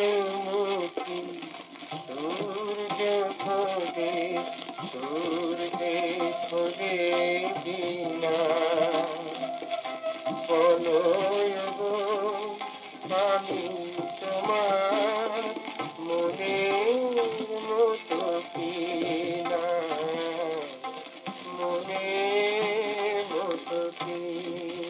জ্যোতি সূর্য খোঁজে সূর্য খোঁজে বিনা আমি তোমার মনে মতো কিনা মনে মতো কিনা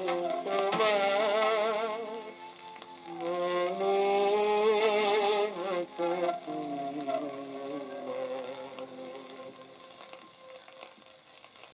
Oh.